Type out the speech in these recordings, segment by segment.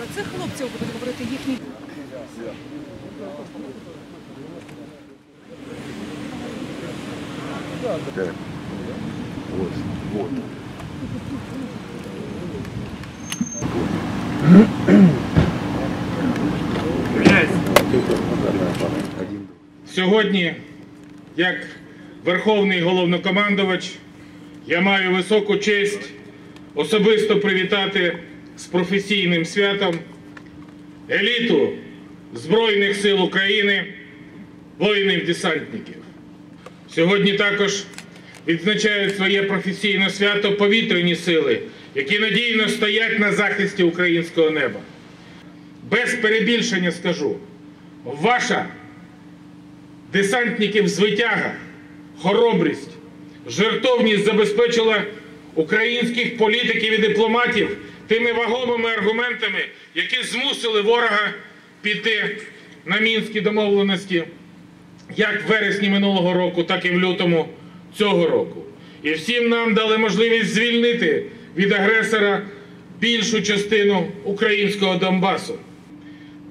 про цих хлопців будуть говорити їхні. Сьогодні, як Верховний головнокомандувач, я маю високу честь особисто привітати з професійним святом еліту Збройних сил України, воїнів-десантників. Сьогодні також відзначають своє професійне свято повітряні сили, які надійно стоять на захисті українського неба. Без перебільшення скажу, ваша десантників звитяга, хоробрість, жертовність забезпечила українських політиків і дипломатів тими вагомими аргументами, які змусили ворога піти на мінські домовленості як в вересні минулого року, так і в лютому цього року. І всім нам дали можливість звільнити від агресора більшу частину українського Донбасу.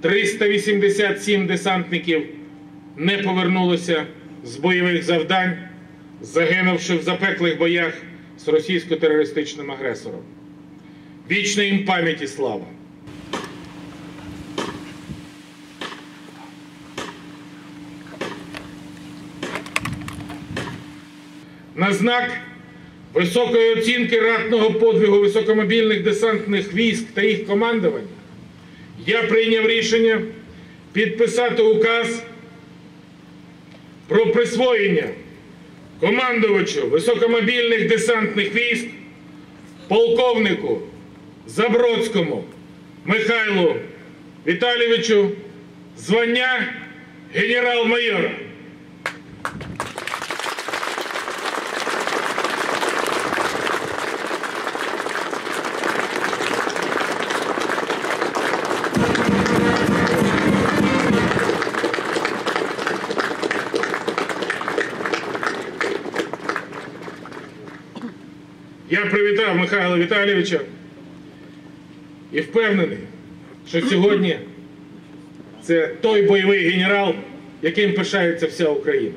387 десантників не повернулися з бойових завдань, загинувши в запеклих боях з російсько-терористичним агресором. Вічна їм пам'ять і слава! На знак високої оцінки ратного подвигу високомобільних десантних військ та їх командування я прийняв рішення підписати указ про присвоєння командувачу високомобільних десантних військ полковнику Забродському Михайлу Віталійовичу звання генерал-майора. Я привітав Михайла Віталійовича і впевнений, що сьогодні це той бойовий генерал, яким пишається вся Україна.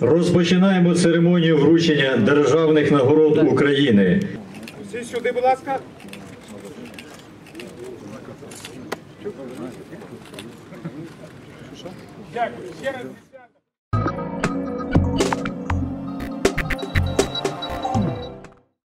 Розпочинаємо церемонію вручення державних нагород України. Всі сюди, будь ласка. Дякую.